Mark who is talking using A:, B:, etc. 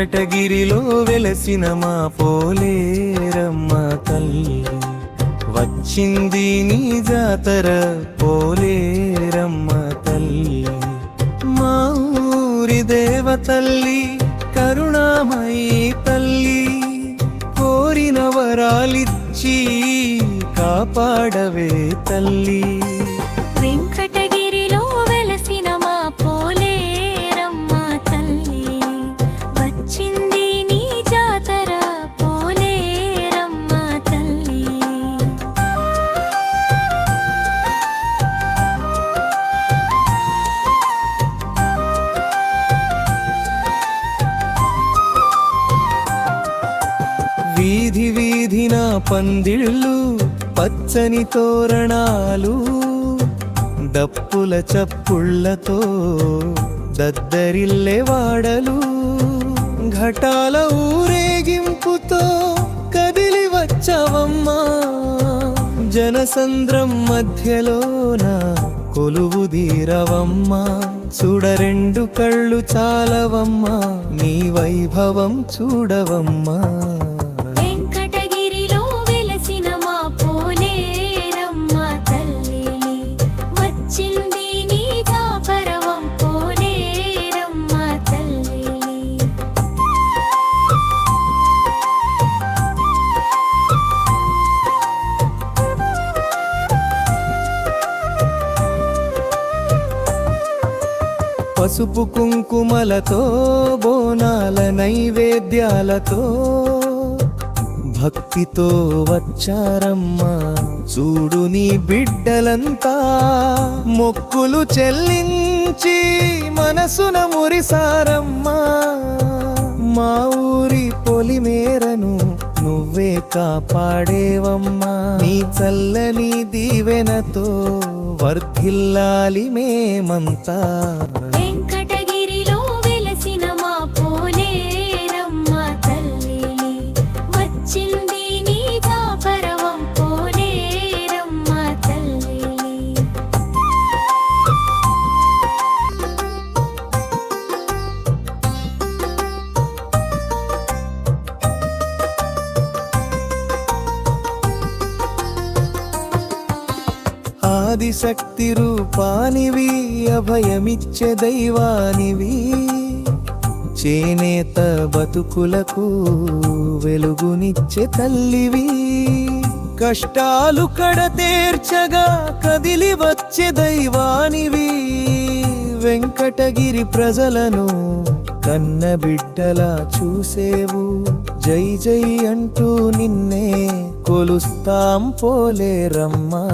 A: వెంకటగిరిలో వెలసిన మా పోలేరమ్మ తల్లి. వచ్చింది నీ జాతర పోలేరమ్మ తల్లి. మా ఊరి దేవతల్లి కరుణామయి తల్లి. కోరిన వరాలిచ్చి కాపాడవే తల్లి. వీధి వీధిన పందిళ్ళు పచ్చని తోరణాలు దప్పుల చప్పుళ్ళతో దద్దరిల్లే వాడలు. ఘటాల ఊరేగింపుతో కదిలి వచ్చవమ్మా. జనసంద్రం మధ్యలోన కొలువు దీరవమ్మా చూడ రెండు కళ్ళు చాలవమ్మా. నీ వైభవం చూడవమ్మా. పసుపు కుంకుమలతో బోనాల నైవేద్యాలతో భక్తితో వచ్చారమ్మా. చూడు నీ బిడ్డలంతా మొక్కులు చెల్లించి మనసున మురిసారమ్మా. మా ఊరి కాపాడేవమ్మా. నీ చల్లని దీవెనతో వర్ధిల్లాలి మేమంతా.
B: వెంకటగిరిలో
A: ఆదిశక్తి రూపానివి అభయమిచ్చే దైవానివి. చేనేత బతుకులకు వెలుగునిచ్చే తల్లివి. కష్టాలు కడతేర్చగా కదిలి వచ్చే దైవానివి. వెంకటగిరి ప్రజలను కన్న బిడ్డలా చూసేవు. జై జై అంటూ నిన్నే కొలుస్తాం పోలేరమ్మా.